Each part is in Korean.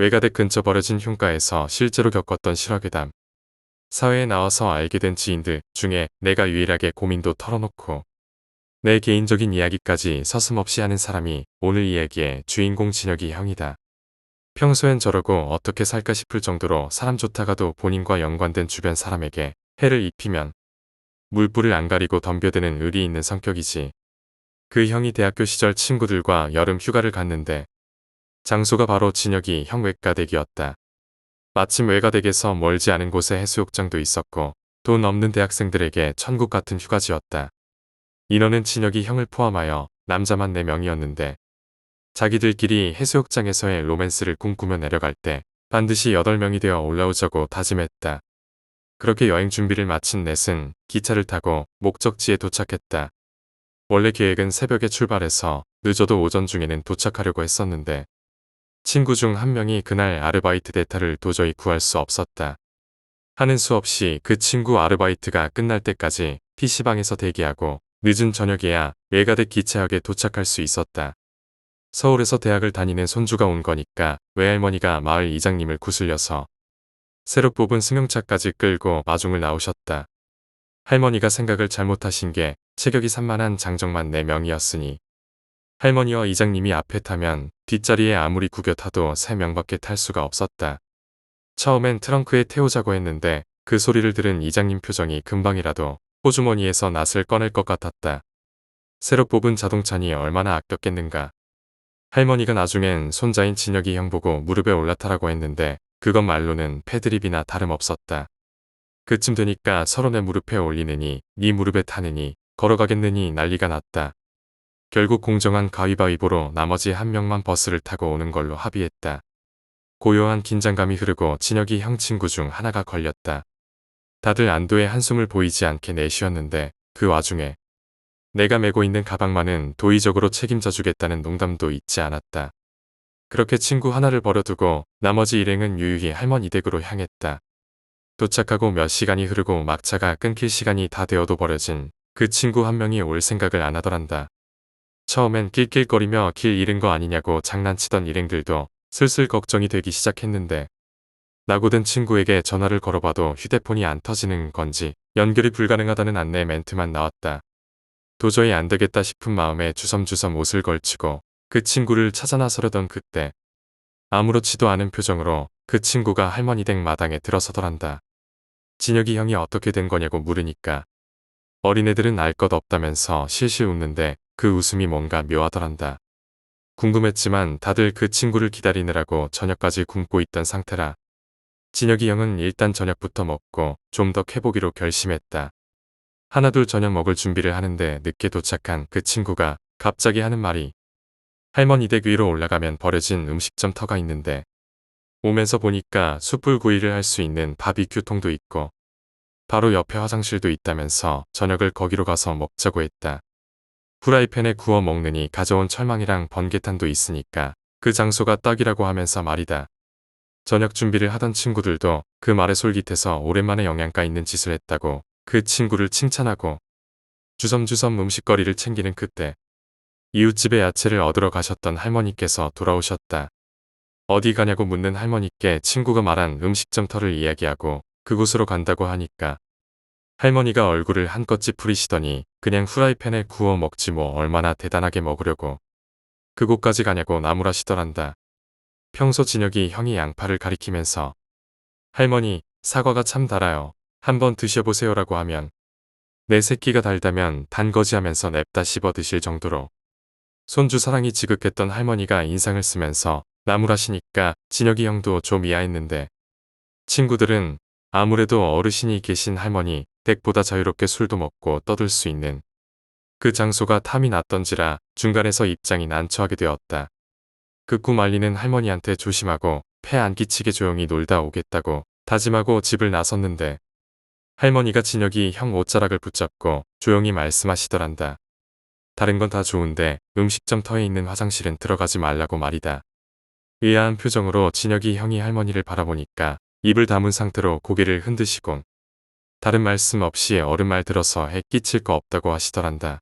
외가댁 근처 버려진 흉가에서 실제로 겪었던 실화괴담. 사회에 나와서 알게 된 지인들 중에 내가 유일하게 고민도 털어놓고 내 개인적인 이야기까지 서슴없이 하는 사람이 오늘 이야기의 주인공 진혁이 형이다. 평소엔 저러고 어떻게 살까 싶을 정도로 사람 좋다가도 본인과 연관된 주변 사람에게 해를 입히면 물불을 안 가리고 덤벼드는 의리 있는 성격이지. 그 형이 대학교 시절 친구들과 여름 휴가를 갔는데 장소가 바로 진혁이 형 외가댁이었다. 마침 외가댁에서 멀지 않은 곳에 해수욕장도 있었고 돈 없는 대학생들에게 천국 같은 휴가지였다. 인원은 진혁이 형을 포함하여 남자만 4명이었는데 자기들끼리 해수욕장에서의 로맨스를 꿈꾸며 내려갈 때 반드시 8명이 되어 올라오자고 다짐했다. 그렇게 여행 준비를 마친 넷은 기차를 타고 목적지에 도착했다. 원래 계획은 새벽에 출발해서 늦어도 오전 중에는 도착하려고 했었는데 친구 중 한 명이 그날 아르바이트 대타를 도저히 구할 수 없었다. 하는 수 없이 그 친구 아르바이트가 끝날 때까지 PC방에서 대기하고 늦은 저녁에야 외가댁 기차역에 도착할 수 있었다. 서울에서 대학을 다니는 손주가 온 거니까 외할머니가 마을 이장님을 구슬려서 새로 뽑은 승용차까지 끌고 마중을 나오셨다. 할머니가 생각을 잘못하신 게 체격이 산만한 장정만 4명이었으니 할머니와 이장님이 앞에 타면 뒷자리에 아무리 구겨 타도 3명밖에 탈 수가 없었다. 처음엔 트렁크에 태우자고 했는데 그 소리를 들은 이장님 표정이 금방이라도 호주머니에서 낫을 꺼낼 것 같았다. 새로 뽑은 자동차니 얼마나 아꼈겠는가. 할머니가 나중엔 손자인 진혁이 형 보고 무릎에 올라타라고 했는데 그것 말로는 패드립이나 다름없었다. 그쯤 되니까 내 무릎에 올리느니 네 무릎에 타느니 걸어가겠느니 난리가 났다. 결국 공정한 가위바위보로 나머지 한 명만 버스를 타고 오는 걸로 합의했다. 고요한 긴장감이 흐르고 진혁이 형 친구 중 하나가 걸렸다. 다들 안도의 한숨을 보이지 않게 내쉬었는데 그 와중에 내가 메고 있는 가방만은 도의적으로 책임져 주겠다는 농담도 잊지 않았다. 그렇게 친구 하나를 버려두고 나머지 일행은 유유히 할머니 댁으로 향했다. 도착하고 몇 시간이 흐르고 막차가 끊길 시간이 다 되어도 버려진 그 친구 한 명이 올 생각을 안 하더란다. 처음엔 낄낄거리며 길 잃은 거 아니냐고 장난치던 일행들도 슬슬 걱정이 되기 시작했는데 나고든 친구에게 전화를 걸어봐도 휴대폰이 안 터지는 건지 연결이 불가능하다는 안내 멘트만 나왔다. 도저히 안 되겠다 싶은 마음에 주섬주섬 옷을 걸치고 그 친구를 찾아 나서려던 그때 아무렇지도 않은 표정으로 그 친구가 할머니 댁 마당에 들어서더란다. 진혁이 형이 어떻게 된 거냐고 물으니까 어린애들은 알 것 없다면서 실실 웃는데 그 웃음이 뭔가 묘하더란다. 궁금했지만 다들 그 친구를 기다리느라고 저녁까지 굶고 있던 상태라 진혁이 형은 일단 저녁부터 먹고 좀 더 캐보기로 결심했다. 하나둘 저녁 먹을 준비를 하는데 늦게 도착한 그 친구가 갑자기 하는 말이 할머니 댁 위로 올라가면 버려진 음식점 터가 있는데 오면서 보니까 숯불 구이를 할 수 있는 바비큐통도 있고 바로 옆에 화장실도 있다면서 저녁을 거기로 가서 먹자고 했다. 후라이팬에 구워 먹느니 가져온 철망이랑 번개탄도 있으니까 그 장소가 딱이라고 하면서 말이다. 저녁 준비를 하던 친구들도 그 말에 솔깃해서 오랜만에 영양가 있는 짓을 했다고 그 친구를 칭찬하고 주섬주섬 음식거리를 챙기는 그때 이웃집에 야채를 얻으러 가셨던 할머니께서 돌아오셨다. 어디 가냐고 묻는 할머니께 친구가 말한 음식점 터를 이야기하고 그곳으로 간다고 하니까 할머니가 얼굴을 한껏 찌푸리시더니 그냥 후라이팬에 구워 먹지 뭐 얼마나 대단하게 먹으려고 그곳까지 가냐고 나무라시더란다. 평소 진혁이 형이 양파를 가리키면서 할머니 사과가 참 달아요. 한번 드셔보세요라고 하면 내 새끼가 달다면 단거지 하면서 냅다 씹어 드실 정도로 손주 사랑이 지극했던 할머니가 인상을 쓰면서 나무라시니까 진혁이 형도 좀 이해했는데 친구들은 아무래도 어르신이 계신 할머니 댁보다 자유롭게 술도 먹고 떠들 수 있는 그 장소가 탐이 났던지라 중간에서 입장이 난처하게 되었다. 극구 말리는 할머니한테 조심하고 폐 안 끼치게 조용히 놀다 오겠다고 다짐하고 집을 나섰는데 할머니가 진혁이 형 옷자락을 붙잡고 조용히 말씀하시더란다. 다른 건 다 좋은데 음식점 터에 있는 화장실은 들어가지 말라고 말이다. 의아한 표정으로 진혁이 형이 할머니를 바라보니까 입을 다문 상태로 고개를 흔드시곤 다른 말씀 없이 어른말 들어서 해 끼칠 거 없다고 하시더란다.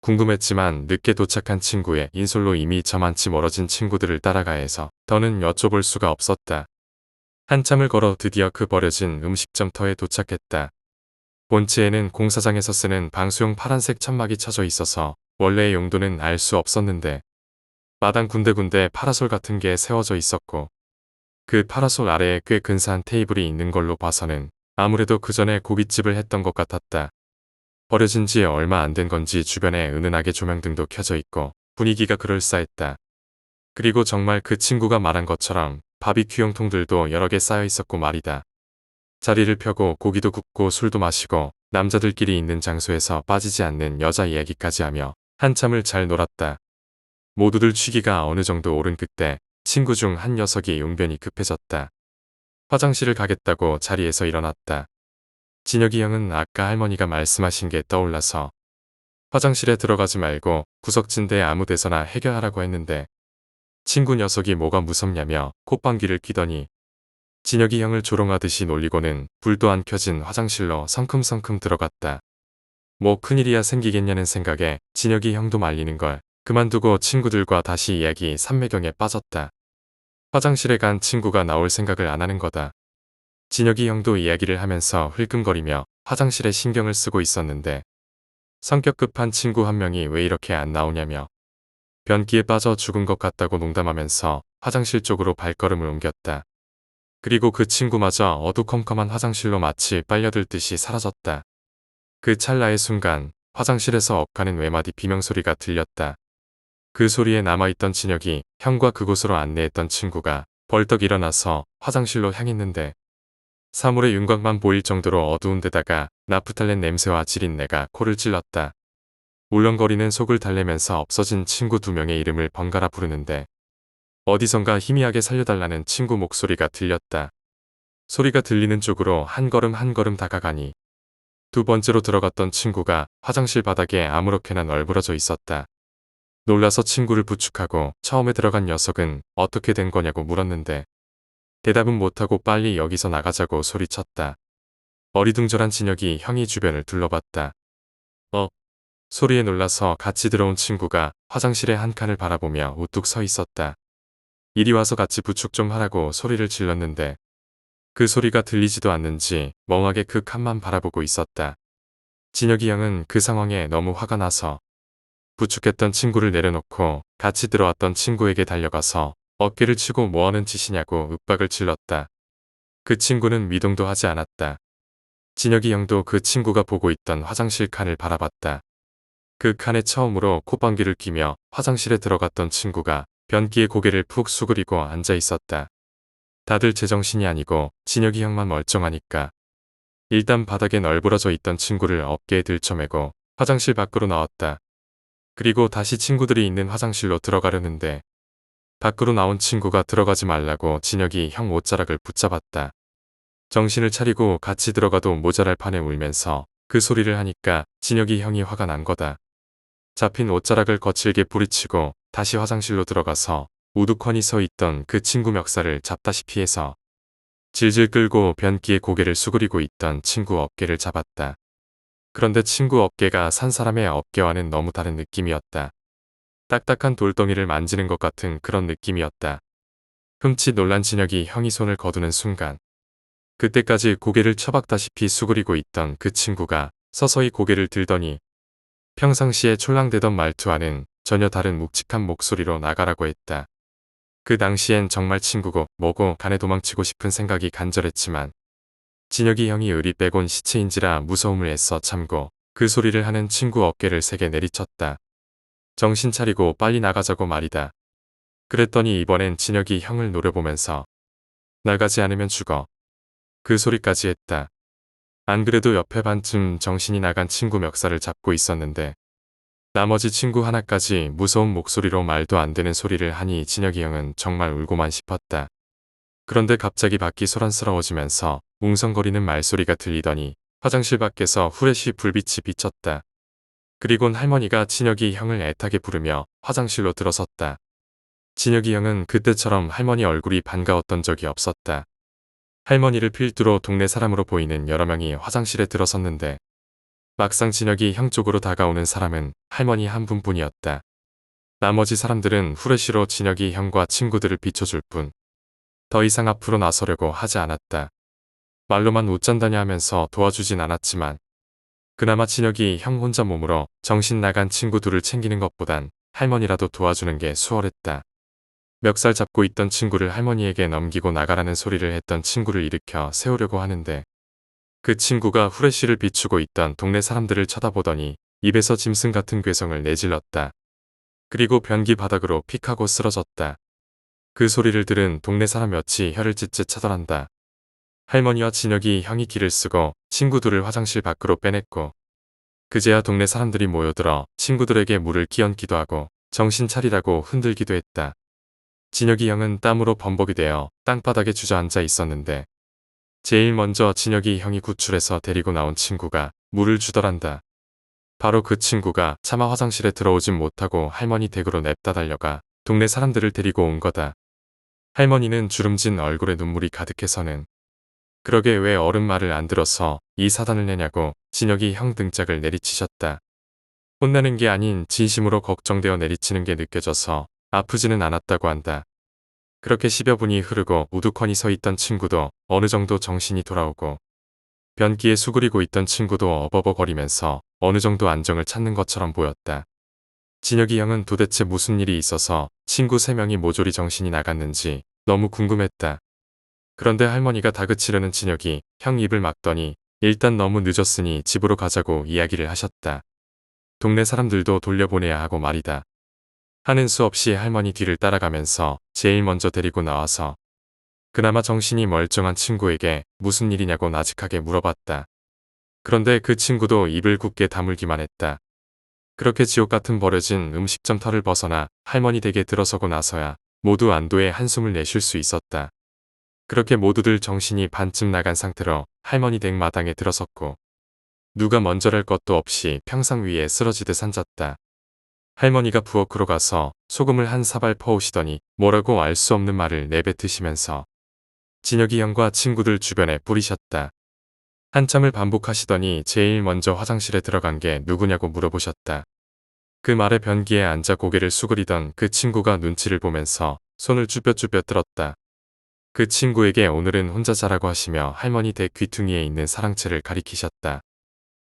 궁금했지만 늦게 도착한 친구의 인솔로 이미 저만치 멀어진 친구들을 따라가 해서 더는 여쭤볼 수가 없었다. 한참을 걸어 드디어 그 버려진 음식점터에 도착했다. 본체에는 공사장에서 쓰는 방수용 파란색 천막이 쳐져 있어서 원래의 용도는 알 수 없었는데 마당 군데군데 파라솔 같은 게 세워져 있었고 그 파라솔 아래에 꽤 근사한 테이블이 있는 걸로 봐서는 아무래도 그 전에 고깃집을 했던 것 같았다. 버려진 지 얼마 안 된 건지 주변에 은은하게 조명등도 켜져 있고 분위기가 그럴싸했다. 그리고 정말 그 친구가 말한 것처럼 바비큐용 통들도 여러 개 쌓여 있었고 말이다. 자리를 펴고 고기도 굽고 술도 마시고 남자들끼리 있는 장소에서 빠지지 않는 여자 이야기까지 하며 한참을 잘 놀았다. 모두들 취기가 어느 정도 오른 그때 친구 중 한 녀석이 용변이 급해졌다. 화장실을 가겠다고 자리에서 일어났다. 진혁이 형은 아까 할머니가 말씀하신 게 떠올라서 화장실에 들어가지 말고 구석진데 아무 데서나 해결하라고 했는데 친구 녀석이 뭐가 무섭냐며 콧방귀를 끼더니 진혁이 형을 조롱하듯이 놀리고는 불도 안 켜진 화장실로 성큼성큼 들어갔다. 뭐 큰일이야 생기겠냐는 생각에 진혁이 형도 말리는 걸 그만두고 친구들과 다시 이야기 삼매경에 빠졌다. 화장실에 간 친구가 나올 생각을 안 하는 거다. 진혁이 형도 이야기를 하면서 흘끔거리며 화장실에 신경을 쓰고 있었는데 성격 급한 친구 한 명이 왜 이렇게 안 나오냐며 변기에 빠져 죽은 것 같다고 농담하면서 화장실 쪽으로 발걸음을 옮겼다. 그리고 그 친구마저 어두컴컴한 화장실로 마치 빨려들듯이 사라졌다. 그 찰나의 순간 화장실에서 억하는 외마디 비명소리가 들렸다. 그 소리에 남아있던 진혁이 형과 그곳으로 안내했던 친구가 벌떡 일어나서 화장실로 향했는데 사물의 윤곽만 보일 정도로 어두운 데다가 나프탈렌 냄새와 지린내가 코를 찔렀다. 울렁거리는 속을 달래면서 없어진 친구 두 명의 이름을 번갈아 부르는데 어디선가 희미하게 살려달라는 친구 목소리가 들렸다. 소리가 들리는 쪽으로 한 걸음 한 걸음 다가가니 두 번째로 들어갔던 친구가 화장실 바닥에 아무렇게나 널브러져 있었다. 놀라서 친구를 부축하고 처음에 들어간 녀석은 어떻게 된 거냐고 물었는데 대답은 못하고 빨리 여기서 나가자고 소리쳤다. 어리둥절한 진혁이 형이 주변을 둘러봤다. 어? 소리에 놀라서 같이 들어온 친구가 화장실의 한 칸을 바라보며 우뚝 서 있었다. 이리 와서 같이 부축 좀 하라고 소리를 질렀는데 그 소리가 들리지도 않는지 멍하게 그 칸만 바라보고 있었다. 진혁이 형은 그 상황에 너무 화가 나서 부축했던 친구를 내려놓고 같이 들어왔던 친구에게 달려가서 어깨를 치고 뭐하는 짓이냐고 윽박을 질렀다. 그 친구는 미동도 하지 않았다. 진혁이 형도 그 친구가 보고 있던 화장실 칸을 바라봤다. 그 칸에 처음으로 콧방귀를 끼며 화장실에 들어갔던 친구가 변기에 고개를 푹 수그리고 앉아 있었다. 다들 제정신이 아니고 진혁이 형만 멀쩡하니까. 일단 바닥에 널브러져 있던 친구를 어깨에 들쳐매고 화장실 밖으로 나왔다. 그리고 다시 친구들이 있는 화장실로 들어가려는데 밖으로 나온 친구가 들어가지 말라고 진혁이 형 옷자락을 붙잡았다. 정신을 차리고 같이 들어가도 모자랄 판에 울면서 그 소리를 하니까 진혁이 형이 화가 난 거다. 잡힌 옷자락을 거칠게 뿌리치고 다시 화장실로 들어가서 우두커니 서 있던 그 친구 멱살을 잡다시피 해서 질질 끌고 변기에 고개를 수그리고 있던 친구 어깨를 잡았다. 그런데 친구 어깨가 산 사람의 어깨와는 너무 다른 느낌이었다. 딱딱한 돌덩이를 만지는 것 같은 그런 느낌이었다. 흠칫 놀란 진혁이 형이 손을 거두는 순간 그때까지 고개를 처박다시피 수그리고 있던 그 친구가 서서히 고개를 들더니 평상시에 촐랑대던 말투와는 전혀 다른 묵직한 목소리로 나가라고 했다. 그 당시엔 정말 친구고 뭐고 간에 도망치고 싶은 생각이 간절했지만 진혁이 형이 의리 빼곤 시체인지라 무서움을 애써 참고 그 소리를 하는 친구 어깨를 세게 내리쳤다. 정신 차리고 빨리 나가자고 말이다. 그랬더니 이번엔 진혁이 형을 노려보면서 나가지 않으면 죽어. 그 소리까지 했다. 안 그래도 옆에 반쯤 정신이 나간 친구 멱살을 잡고 있었는데 나머지 친구 하나까지 무서운 목소리로 말도 안 되는 소리를 하니 진혁이 형은 정말 울고만 싶었다. 그런데 갑자기 밖이 소란스러워지면서 웅성거리는 말소리가 들리더니 화장실 밖에서 후레쉬 불빛이 비쳤다. 그리곤 할머니가 진혁이 형을 애타게 부르며 화장실로 들어섰다. 진혁이 형은 그때처럼 할머니 얼굴이 반가웠던 적이 없었다. 할머니를 필두로 동네 사람으로 보이는 여러 명이 화장실에 들어섰는데 막상 진혁이 형 쪽으로 다가오는 사람은 할머니 한 분뿐이었다. 나머지 사람들은 후레쉬로 진혁이 형과 친구들을 비춰줄 뿐. 더 이상 앞으로 나서려고 하지 않았다. 말로만 웃잔다냐 하면서 도와주진 않았지만 그나마 진혁이 형 혼자 몸으로 정신 나간 친구 들을 챙기는 것보단 할머니라도 도와주는 게 수월했다. 멱살 잡고 있던 친구를 할머니에게 넘기고 나가라는 소리를 했던 친구를 일으켜 세우려고 하는데 그 친구가 후레쉬를 비추고 있던 동네 사람들을 쳐다보더니 입에서 짐승 같은 괴성을 내질렀다. 그리고 변기 바닥으로 픽하고 쓰러졌다. 그 소리를 들은 동네 사람 몇이 혀를 찢찢 차더란다. 할머니와 진혁이 형이 길을 쓰고 친구들을 화장실 밖으로 빼냈고 그제야 동네 사람들이 모여들어 친구들에게 물을 끼얹기도 하고 정신 차리라고 흔들기도 했다. 진혁이 형은 땀으로 범벅이 되어 땅바닥에 주저앉아 있었는데 제일 먼저 진혁이 형이 구출해서 데리고 나온 친구가 물을 주더란다. 바로 그 친구가 차마 화장실에 들어오진 못하고 할머니 댁으로 냅다 달려가 동네 사람들을 데리고 온 거다. 할머니는 주름진 얼굴에 눈물이 가득해서는 그러게 왜 어른 말을 안 들어서 이 사단을 내냐고 진혁이 형 등짝을 내리치셨다. 혼나는 게 아닌 진심으로 걱정되어 내리치는 게 느껴져서 아프지는 않았다고 한다. 그렇게 10여 분이 흐르고 우두커니 서 있던 친구도 어느 정도 정신이 돌아오고 변기에 수그리고 있던 친구도 어버버거리면서 어느 정도 안정을 찾는 것처럼 보였다. 진혁이 형은 도대체 무슨 일이 있어서 친구 3명이 모조리 정신이 나갔는지 너무 궁금했다. 그런데 할머니가 다그치려는 진혁이 형 입을 막더니 일단 너무 늦었으니 집으로 가자고 이야기를 하셨다. 동네 사람들도 돌려보내야 하고 말이다. 하는 수 없이 할머니 뒤를 따라가면서 제일 먼저 데리고 나와서 그나마 정신이 멀쩡한 친구에게 무슨 일이냐고 나직하게 물어봤다. 그런데 그 친구도 입을 굳게 다물기만 했다. 그렇게 지옥 같은 버려진 음식점 털을 벗어나 할머니 댁에 들어서고 나서야 모두 안도의 한숨을 내쉴 수 있었다. 그렇게 모두들 정신이 반쯤 나간 상태로 할머니 댁 마당에 들어섰고 누가 먼저랄 것도 없이 평상 위에 쓰러지듯 앉았다. 할머니가 부엌으로 가서 소금을 한 사발 퍼오시더니 뭐라고 알 수 없는 말을 내뱉으시면서 진혁이 형과 친구들 주변에 뿌리셨다. 한참을 반복하시더니 제일 먼저 화장실에 들어간 게 누구냐고 물어보셨다. 그 말에 변기에 앉아 고개를 수그리던 그 친구가 눈치를 보면서 손을 쭈뼛쭈뼛 들었다. 그 친구에게 오늘은 혼자 자라고 하시며 할머니 댁 귀퉁이에 있는 사랑채를 가리키셨다.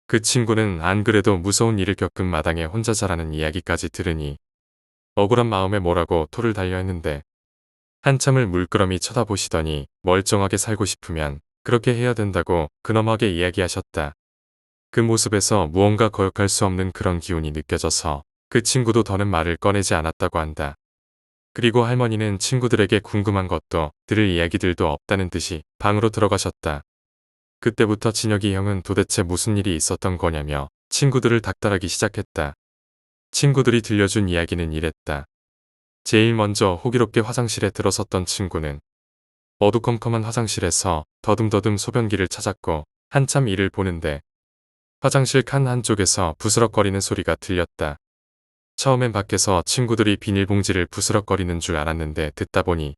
그 친구는 안 그래도 무서운 일을 겪은 마당에 혼자 자라는 이야기까지 들으니 억울한 마음에 뭐라고 토를 달려 했는데 한참을 물끄러미 쳐다보시더니 멀쩡하게 살고 싶으면 그렇게 해야 된다고 근엄하게 이야기하셨다. 그 모습에서 무언가 거역할 수 없는 그런 기운이 느껴져서 그 친구도 더는 말을 꺼내지 않았다고 한다. 그리고 할머니는 친구들에게 궁금한 것도 들을 이야기들도 없다는 듯이 방으로 들어가셨다. 그때부터 진혁이 형은 도대체 무슨 일이 있었던 거냐며 친구들을 닥달하기 시작했다. 친구들이 들려준 이야기는 이랬다. 제일 먼저 호기롭게 화장실에 들어섰던 친구는 어두컴컴한 화장실에서 더듬더듬 소변기를 찾았고 한참 일을 보는데 화장실 칸 한쪽에서 부스럭거리는 소리가 들렸다. 처음엔 밖에서 친구들이 비닐봉지를 부스럭거리는 줄 알았는데 듣다 보니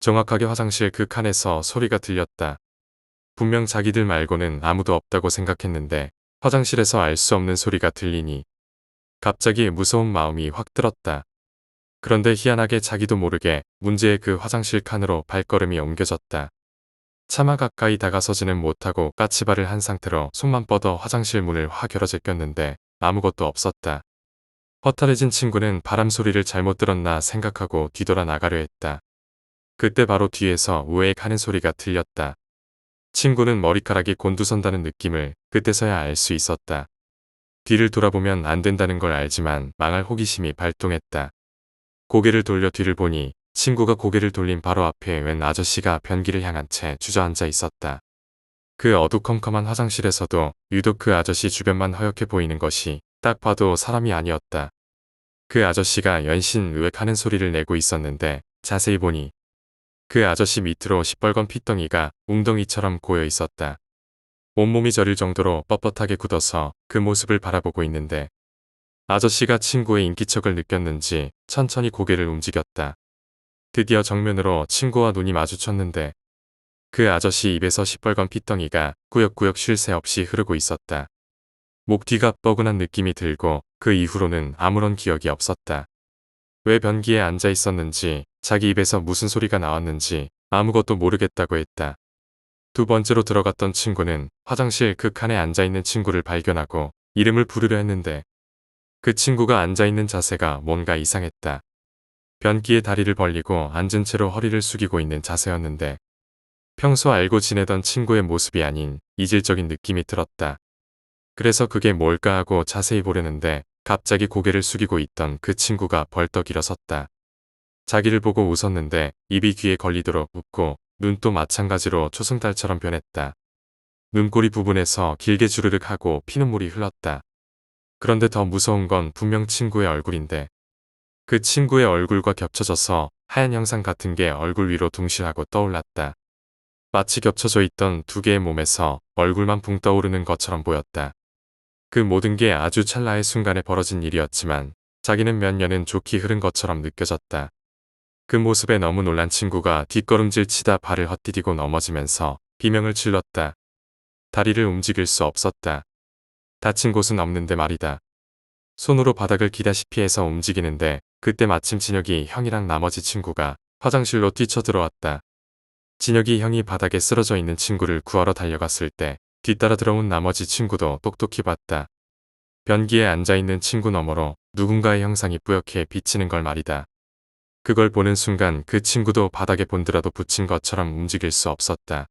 정확하게 화장실 그 칸에서 소리가 들렸다. 분명 자기들 말고는 아무도 없다고 생각했는데 화장실에서 알 수 없는 소리가 들리니 갑자기 무서운 마음이 확 들었다. 그런데 희한하게 자기도 모르게 문제의 그 화장실 칸으로 발걸음이 옮겨졌다. 차마 가까이 다가서지는 못하고 까치발을 한 상태로 손만 뻗어 화장실 문을 화결어 제 꼈는데 아무것도 없었다. 허탈해진 친구는 바람 소리를 잘못 들었나 생각하고 뒤돌아 나가려 했다. 그때 바로 뒤에서 우액 하는 소리가 들렸다. 친구는 머리카락이 곤두선다는 느낌을 그때서야 알 수 있었다. 뒤를 돌아보면 안 된다는 걸 알지만 망할 호기심이 발동했다. 고개를 돌려 뒤를 보니 친구가 고개를 돌린 바로 앞에 웬 아저씨가 변기를 향한 채 주저앉아 있었다. 그 어두컴컴한 화장실에서도 유독 그 아저씨 주변만 허옇게 보이는 것이 딱 봐도 사람이 아니었다. 그 아저씨가 연신 으액하는 소리를 내고 있었는데 자세히 보니 그 아저씨 밑으로 시뻘건 핏덩이가 웅덩이처럼 고여 있었다. 온몸이 저릴 정도로 뻣뻣하게 굳어서 그 모습을 바라보고 있는데 아저씨가 친구의 인기척을 느꼈는지 천천히 고개를 움직였다. 드디어 정면으로 친구와 눈이 마주쳤는데 그 아저씨 입에서 시뻘건 핏덩이가 꾸역꾸역 쉴 새 없이 흐르고 있었다. 목 뒤가 뻐근한 느낌이 들고 그 이후로는 아무런 기억이 없었다. 왜 변기에 앉아 있었는지 자기 입에서 무슨 소리가 나왔는지 아무것도 모르겠다고 했다. 두 번째로 들어갔던 친구는 화장실 그 칸에 앉아 있는 친구를 발견하고 이름을 부르려 했는데 그 친구가 앉아 있는 자세가 뭔가 이상했다. 변기에 다리를 벌리고 앉은 채로 허리를 숙이고 있는 자세였는데 평소 알고 지내던 친구의 모습이 아닌 이질적인 느낌이 들었다. 그래서 그게 뭘까 하고 자세히 보려는데 갑자기 고개를 숙이고 있던 그 친구가 벌떡 일어섰다. 자기를 보고 웃었는데 입이 귀에 걸리도록 웃고 눈도 마찬가지로 초승달처럼 변했다. 눈꼬리 부분에서 길게 주르륵 하고 피눈물이 흘렀다. 그런데 더 무서운 건 분명 친구의 얼굴인데 그 친구의 얼굴과 겹쳐져서 하얀 형상 같은 게 얼굴 위로 둥실하고 떠올랐다. 마치 겹쳐져 있던 두 개의 몸에서 얼굴만 붕 떠오르는 것처럼 보였다. 그 모든 게 아주 찰나의 순간에 벌어진 일이었지만 자기는 몇 년은 좋게 흐른 것처럼 느껴졌다. 그 모습에 너무 놀란 친구가 뒷걸음질 치다 발을 헛디디고 넘어지면서 비명을 질렀다. 다리를 움직일 수 없었다. 다친 곳은 없는데 말이다. 손으로 바닥을 기다시피 해서 움직이는데 그때 마침 진혁이 형이랑 나머지 친구가 화장실로 뛰쳐들어왔다. 진혁이 형이 바닥에 쓰러져 있는 친구를 구하러 달려갔을 때 뒤따라 들어온 나머지 친구도 똑똑히 봤다. 변기에 앉아있는 친구 너머로 누군가의 형상이 뿌옇게 비치는 걸 말이다. 그걸 보는 순간 그 친구도 바닥에 본드라도 붙인 것처럼 움직일 수 없었다.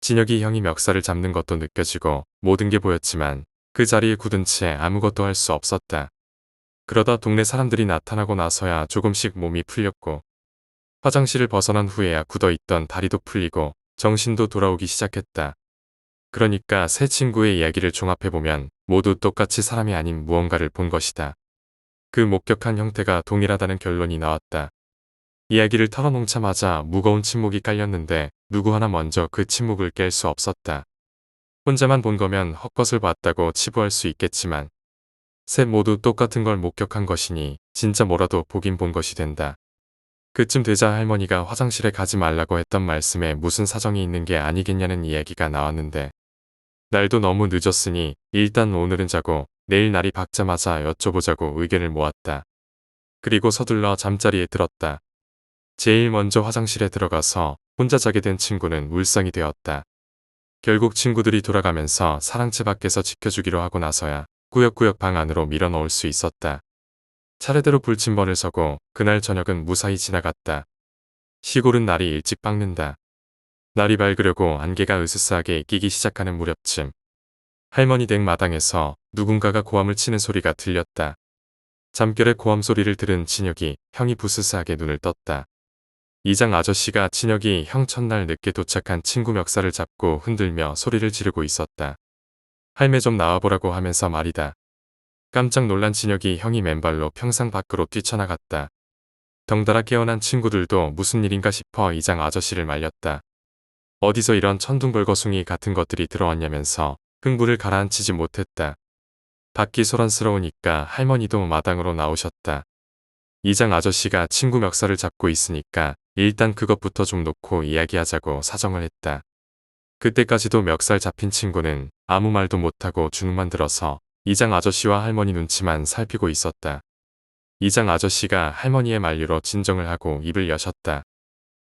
진혁이 형이 멱살을 잡는 것도 느껴지고 모든 게 보였지만 그 자리에 굳은 채 아무것도 할 수 없었다. 그러다 동네 사람들이 나타나고 나서야 조금씩 몸이 풀렸고 화장실을 벗어난 후에야 굳어있던 다리도 풀리고 정신도 돌아오기 시작했다. 그러니까 새 친구의 이야기를 종합해보면 모두 똑같이 사람이 아닌 무언가를 본 것이다. 그 목격한 형태가 동일하다는 결론이 나왔다. 이야기를 털어놓자마자 무거운 침묵이 깔렸는데 누구 하나 먼저 그 침묵을 깰 수 없었다. 혼자만 본 거면 헛것을 봤다고 치부할 수 있겠지만 셋 모두 똑같은 걸 목격한 것이니 진짜 뭐라도 보긴 본 것이 된다. 그쯤 되자 할머니가 화장실에 가지 말라고 했던 말씀에 무슨 사정이 있는 게 아니겠냐는 이야기가 나왔는데 날도 너무 늦었으니 일단 오늘은 자고 내일 날이 밝자마자 여쭤보자고 의견을 모았다. 그리고 서둘러 잠자리에 들었다. 제일 먼저 화장실에 들어가서 혼자 자게 된 친구는 울상이 되었다. 결국 친구들이 돌아가면서 사랑채 밖에서 지켜주기로 하고 나서야 꾸역꾸역 방 안으로 밀어넣을 수 있었다. 차례대로 불침번을 서고 그날 저녁은 무사히 지나갔다. 시골은 날이 일찍 밝는다. 날이 밝으려고 안개가 으스스하게 끼기 시작하는 무렵쯤 할머니 댁 마당에서 누군가가 고함을 치는 소리가 들렸다. 잠결에 고함 소리를 들은 진혁이 형이 부스스하게 눈을 떴다. 이장 아저씨가 진혁이 형 첫날 늦게 도착한 친구 멱살을 잡고 흔들며 소리를 지르고 있었다. 할매 좀 나와보라고 하면서 말이다. 깜짝 놀란 진혁이 형이 맨발로 평상 밖으로 뛰쳐나갔다. 덩달아 깨어난 친구들도 무슨 일인가 싶어 이장 아저씨를 말렸다. 어디서 이런 천둥벌거숭이 같은 것들이 들어왔냐면서 흥분을 가라앉히지 못했다. 밖이 소란스러우니까 할머니도 마당으로 나오셨다. 이장 아저씨가 친구 멱살을 잡고 있으니까 일단 그것부터 좀 놓고 이야기하자고 사정을 했다. 그때까지도 멱살 잡힌 친구는 아무 말도 못하고 주눅만 들어서 이장 아저씨와 할머니 눈치만 살피고 있었다. 이장 아저씨가 할머니의 만류로 진정을 하고 입을 여셨다.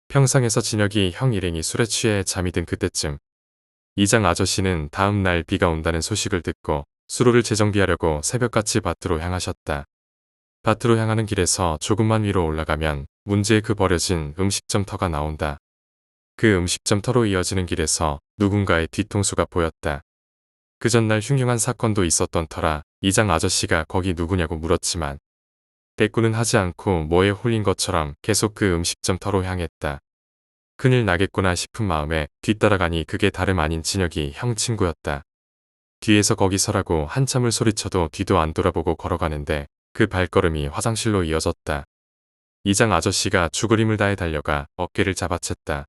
평상에서 진혁이 형 일행이 술에 취해 잠이 든 그때쯤 이장 아저씨는 다음 날 비가 온다는 소식을 듣고 수로를 재정비하려고 새벽같이 밭으로 향하셨다. 밭으로 향하는 길에서 조금만 위로 올라가면 문제의 그 버려진 음식점 터가 나온다. 그 음식점 터로 이어지는 길에서 누군가의 뒤통수가 보였다. 그 전날 흉흉한 사건도 있었던 터라 이장 아저씨가 거기 누구냐고 물었지만 대꾸는 하지 않고 뭐에 홀린 것처럼 계속 그 음식점 터로 향했다. 큰일 나겠구나 싶은 마음에 뒤따라가니 그게 다름 아닌 진혁이 형 친구였다. 뒤에서 거기 서라고 한참을 소리쳐도 뒤도 안 돌아보고 걸어가는데 그 발걸음이 화장실로 이어졌다. 이장 아저씨가 죽을 힘을 다해 달려가 어깨를 잡아챘다.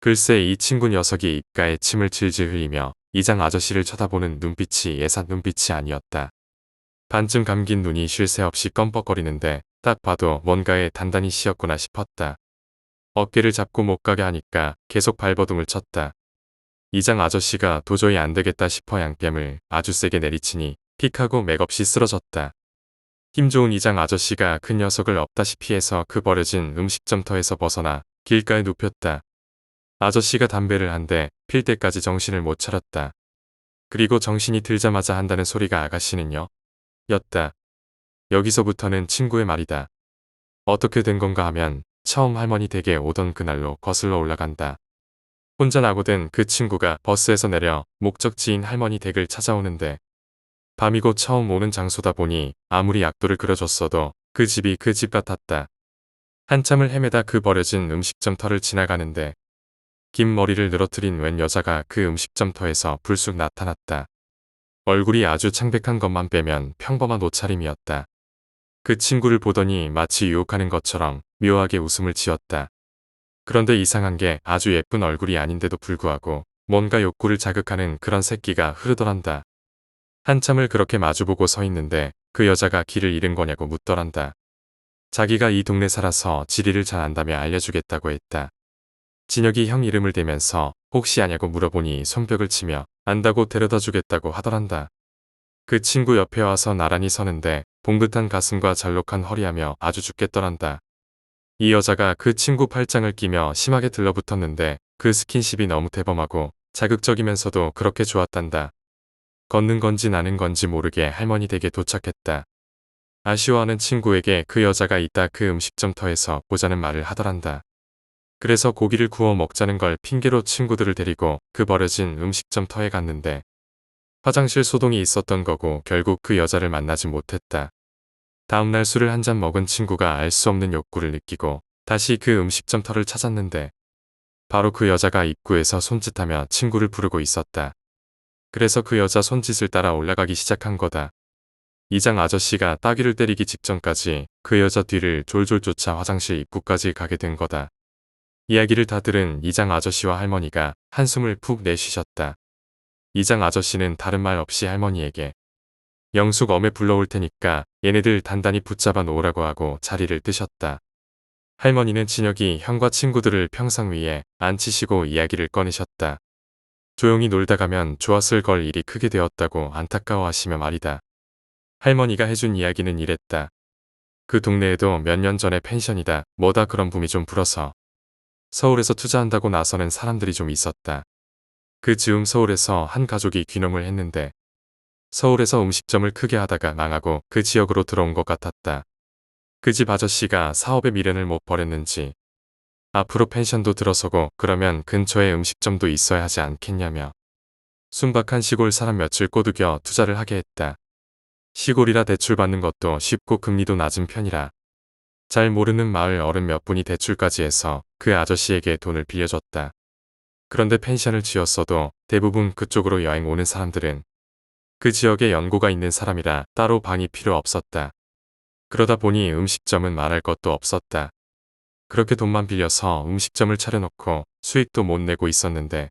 글쎄 이 친구 녀석이 입가에 침을 질질 흘리며 이장 아저씨를 쳐다보는 눈빛이 예산 눈빛이 아니었다. 반쯤 감긴 눈이 쉴 새 없이 껌뻑거리는데 딱 봐도 뭔가에 단단히 씌었구나 싶었다. 어깨를 잡고 못 가게 하니까 계속 발버둥을 쳤다. 이장 아저씨가 도저히 안 되겠다 싶어 양뺨을 아주 세게 내리치니 픽하고 맥없이 쓰러졌다. 힘 좋은 이장 아저씨가 그 녀석을 없다시피 해서 그 버려진 음식점터에서 벗어나 길가에 눕혔다. 아저씨가 담배를 한대필 때까지 정신을 못 차렸다. 그리고 정신이 들자마자 한다는 소리가 아가씨는요? 였다. 여기서부터는 친구의 말이다. 어떻게 된 건가 하면 처음 할머니 댁에 오던 그날로 거슬러 올라간다. 혼자 나고된 그 친구가 버스에서 내려 목적지인 할머니 댁을 찾아오는데 밤이고 처음 오는 장소다 보니 아무리 약도를 그려줬어도 그 집이 그 집 같았다. 한참을 헤매다 그 버려진 음식점 터를 지나가는데 긴 머리를 늘어뜨린 웬 여자가 그 음식점터에서 불쑥 나타났다. 얼굴이 아주 창백한 것만 빼면 평범한 옷차림이었다. 그 친구를 보더니 마치 유혹하는 것처럼 묘하게 웃음을 지었다. 그런데 이상한 게 아주 예쁜 얼굴이 아닌데도 불구하고 뭔가 욕구를 자극하는 그런 새끼가 흐르더란다. 한참을 그렇게 마주보고 서 있는데 그 여자가 길을 잃은 거냐고 묻더란다. 자기가 이 동네 살아서 지리를 잘 안다며 알려주겠다고 했다. 진혁이 형 이름을 대면서 혹시 아냐고 물어보니 손뼉을 치며 안다고 데려다 주겠다고 하더란다. 그 친구 옆에 와서 나란히 서는데 봉긋한 가슴과 잘록한 허리하며 아주 죽겠더란다. 이 여자가 그 친구 팔짱을 끼며 심하게 들러붙었는데 그 스킨십이 너무 대범하고 자극적이면서도 그렇게 좋았단다. 걷는 건지 나는 건지 모르게 할머니 댁에 도착했다. 아쉬워하는 친구에게 그 여자가 이따 그 음식점 터에서 보자는 말을 하더란다. 그래서 고기를 구워 먹자는 걸 핑계로 친구들을 데리고 그 버려진 음식점터에 갔는데 화장실 소동이 있었던 거고 결국 그 여자를 만나지 못했다. 다음날 술을 한 잔 먹은 친구가 알 수 없는 욕구를 느끼고 다시 그 음식점터를 찾았는데 바로 그 여자가 입구에서 손짓하며 친구를 부르고 있었다. 그래서 그 여자 손짓을 따라 올라가기 시작한 거다. 이장 아저씨가 따귀를 때리기 직전까지 그 여자 뒤를 졸졸 쫓아 화장실 입구까지 가게 된 거다. 이야기를 다 들은 이장 아저씨와 할머니가 한숨을 푹 내쉬셨다. 이장 아저씨는 다른 말 없이 할머니에게 영숙 엄에 불러올 테니까 얘네들 단단히 붙잡아 놓으라고 하고 자리를 뜨셨다. 할머니는 진혁이 형과 친구들을 평상 위에 앉히시고 이야기를 꺼내셨다. 조용히 놀다 가면 좋았을 걸 일이 크게 되었다고 안타까워하시며 말이다. 할머니가 해준 이야기는 이랬다. 그 동네에도 몇 년 전에 펜션이다 뭐다 그런 붐이 좀 불어서 서울에서 투자한다고 나서는 사람들이 좀 있었다. 그 즈음 서울에서 한 가족이 귀농을 했는데 서울에서 음식점을 크게 하다가 망하고 그 지역으로 들어온 것 같았다. 그 집 아저씨가 사업에 미련을 못 버렸는지 앞으로 펜션도 들어서고 그러면 근처에 음식점도 있어야 하지 않겠냐며 순박한 시골 사람 며칠 꼬드겨 투자를 하게 했다. 시골이라 대출 받는 것도 쉽고 금리도 낮은 편이라 잘 모르는 마을 어른 몇 분이 대출까지 해서 그 아저씨에게 돈을 빌려줬다. 그런데 펜션을 지었어도 대부분 그쪽으로 여행 오는 사람들은 그 지역에 연고가 있는 사람이라 따로 방이 필요 없었다. 그러다 보니 음식점은 말할 것도 없었다. 그렇게 돈만 빌려서 음식점을 차려놓고 수익도 못 내고 있었는데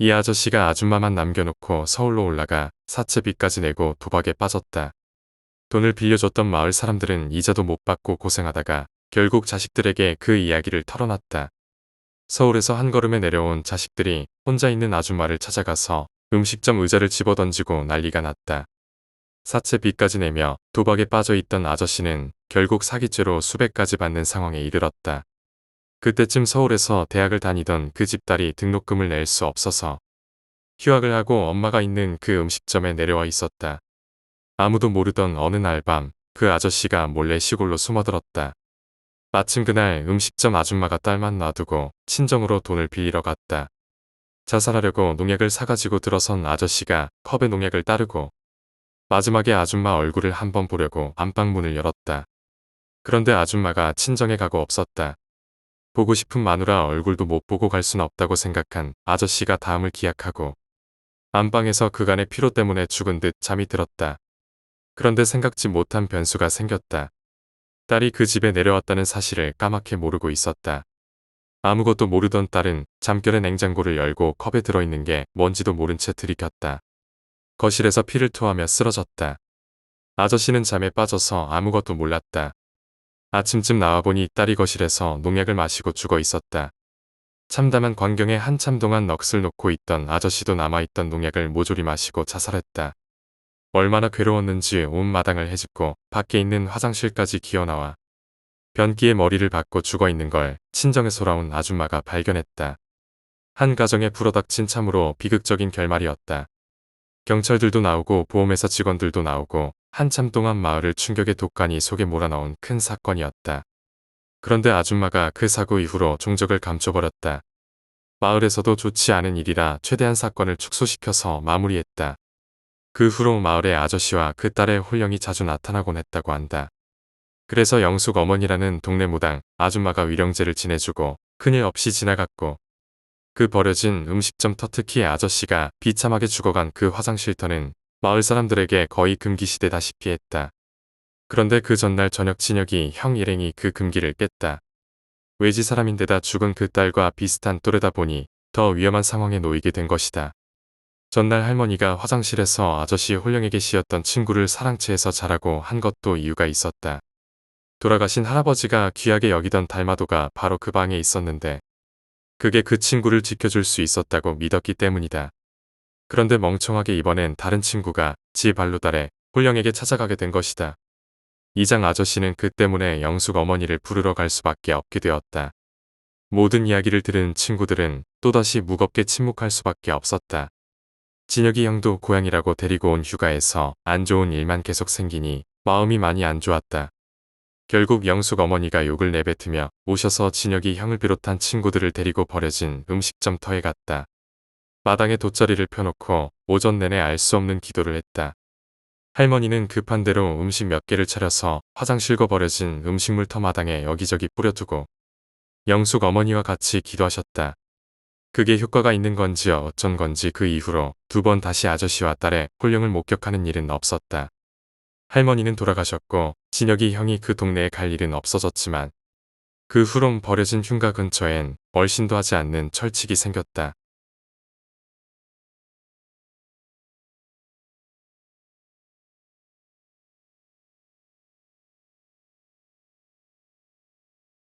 이 아저씨가 아줌마만 남겨놓고 서울로 올라가 사채비까지 내고 도박에 빠졌다. 돈을 빌려줬던 마을 사람들은 이자도 못 받고 고생하다가 결국 자식들에게 그 이야기를 털어놨다. 서울에서 한 걸음에 내려온 자식들이 혼자 있는 아줌마를 찾아가서 음식점 의자를 집어던지고 난리가 났다. 사채비까지 내며 도박에 빠져 있던 아저씨는 결국 사기죄로 수백 가지 받는 상황에 이르렀다. 그때쯤 서울에서 대학을 다니던 그 집딸이 등록금을 낼 수 없어서 휴학을 하고 엄마가 있는 그 음식점에 내려와 있었다. 아무도 모르던 어느 날 밤 그 아저씨가 몰래 시골로 숨어들었다. 마침 그날 음식점 아줌마가 딸만 놔두고 친정으로 돈을 빌리러 갔다. 자살하려고 농약을 사가지고 들어선 아저씨가 컵에 농약을 따르고 마지막에 아줌마 얼굴을 한번 보려고 안방문을 열었다. 그런데 아줌마가 친정에 가고 없었다. 보고 싶은 마누라 얼굴도 못 보고 갈 순 없다고 생각한 아저씨가 다음을 기약하고 안방에서 그간의 피로 때문에 죽은 듯 잠이 들었다. 그런데 생각지 못한 변수가 생겼다. 딸이 그 집에 내려왔다는 사실을 까맣게 모르고 있었다. 아무것도 모르던 딸은 잠결에 냉장고를 열고 컵에 들어있는 게 뭔지도 모른 채 들이켰다. 거실에서 피를 토하며 쓰러졌다. 아저씨는 잠에 빠져서 아무것도 몰랐다. 아침쯤 나와보니 딸이 거실에서 농약을 마시고 죽어 있었다. 참담한 광경에 한참 동안 넋을 놓고 있던 아저씨도 남아있던 농약을 모조리 마시고 자살했다. 얼마나 괴로웠는지 온 마당을 헤집고 밖에 있는 화장실까지 기어나와 변기에 머리를 박고 죽어 있는 걸 친정에 돌아온 아줌마가 발견했다. 한 가정에 불어닥친 참으로 비극적인 결말이었다. 경찰들도 나오고 보험회사 직원들도 나오고 한참 동안 마을을 충격의 독간이 속에 몰아넣은 큰 사건이었다. 그런데 아줌마가 그 사고 이후로 종적을 감춰버렸다. 마을에서도 좋지 않은 일이라 최대한 사건을 축소시켜서 마무리했다. 그 후로 마을에 아저씨와 그 딸의 홀령이 자주 나타나곤 했다고 한다. 그래서 영숙 어머니라는 동네 무당 아줌마가 위령제를 지내주고 큰일 없이 지나갔고 그 버려진 음식점 터 특히 아저씨가 비참하게 죽어간 그 화장실터는 마을 사람들에게 거의 금기시되다시피 했다. 그런데 그 전날 저녁 진혁이 형 일행이 그 금기를 깼다. 외지 사람인데다 죽은 그 딸과 비슷한 또래다 보니 더 위험한 상황에 놓이게 된 것이다. 전날 할머니가 화장실에서 아저씨 홀령에게 씌었던 친구를 사랑채에서 자라고 한 것도 이유가 있었다. 돌아가신 할아버지가 귀하게 여기던 달마도가 바로 그 방에 있었는데 그게 그 친구를 지켜줄 수 있었다고 믿었기 때문이다. 그런데 멍청하게 이번엔 다른 친구가 지 발로 달에 홀령에게 찾아가게 된 것이다. 이장 아저씨는 그 때문에 영숙 어머니를 부르러 갈 수밖에 없게 되었다. 모든 이야기를 들은 친구들은 또다시 무겁게 침묵할 수밖에 없었다. 진혁이 형도 고향이라고 데리고 온 휴가에서 안 좋은 일만 계속 생기니 마음이 많이 안 좋았다. 결국 영숙 어머니가 욕을 내뱉으며 오셔서 진혁이 형을 비롯한 친구들을 데리고 버려진 음식점 터에 갔다. 마당에 돗자리를 펴놓고 오전 내내 알 수 없는 기도를 했다. 할머니는 급한 대로 음식 몇 개를 차려서 화장실과 버려진 음식물 터 마당에 여기저기 뿌려두고 영숙 어머니와 같이 기도하셨다. 그게 효과가 있는 건지 어쩐 건지 그 이후로 두 번 다시 아저씨와 딸의 홀령을 목격하는 일은 없었다. 할머니는 돌아가셨고 진혁이 형이 그 동네에 갈 일은 없어졌지만 그 후론 버려진 흉가 근처엔 얼씬도 하지 않는 철칙이 생겼다.